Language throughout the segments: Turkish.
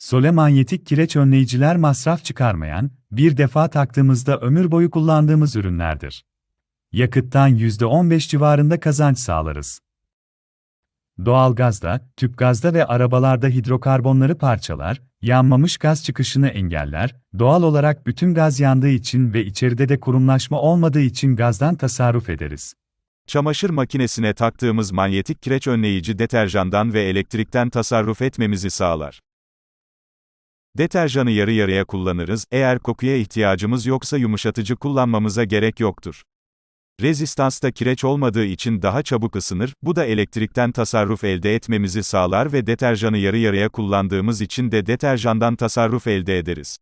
Sole manyetik kireç önleyiciler masraf çıkarmayan, bir defa taktığımızda ömür boyu kullandığımız ürünlerdir. Yakıttan %15 civarında kazanç sağlarız. Doğalgazda, tüpgazda ve arabalarda hidrokarbonları parçalar, yanmamış gaz çıkışını engeller, doğal olarak bütün gaz yandığı için ve içeride de kurumlaşma olmadığı için gazdan tasarruf ederiz. Çamaşır makinesine taktığımız manyetik kireç önleyici deterjandan ve elektrikten tasarruf etmemizi sağlar. Deterjanı yarı yarıya kullanırız, eğer kokuya ihtiyacımız yoksa yumuşatıcı kullanmamıza gerek yoktur. Rezistansta kireç olmadığı için daha çabuk ısınır, bu da elektrikten tasarruf elde etmemizi sağlar ve deterjanı yarı yarıya kullandığımız için de deterjandan tasarruf elde ederiz.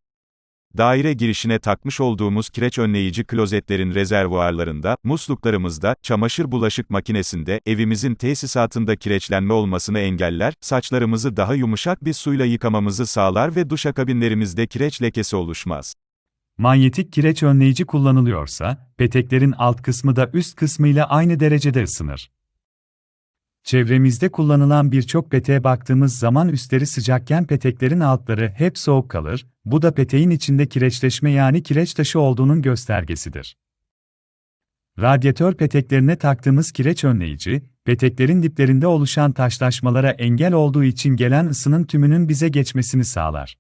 Daire girişine takmış olduğumuz kireç önleyici klozetlerin rezervuarlarında, musluklarımızda, çamaşır bulaşık makinesinde, evimizin tesisatında kireçlenme olmasını engeller, saçlarımızı daha yumuşak bir suyla yıkamamızı sağlar ve duşakabinlerimizde kireç lekesi oluşmaz. Manyetik kireç önleyici kullanılıyorsa, peteklerin alt kısmı da üst kısmıyla aynı derecede ısınır. Çevremizde kullanılan birçok peteğe baktığımız zaman üstleri sıcakken peteklerin altları hep soğuk kalır, bu da peteğin içinde kireçleşme yani kireç taşı olduğunun göstergesidir. Radyatör peteklerine taktığımız kireç önleyici, peteklerin diplerinde oluşan taşlaşmalara engel olduğu için gelen ısının tümünün bize geçmesini sağlar.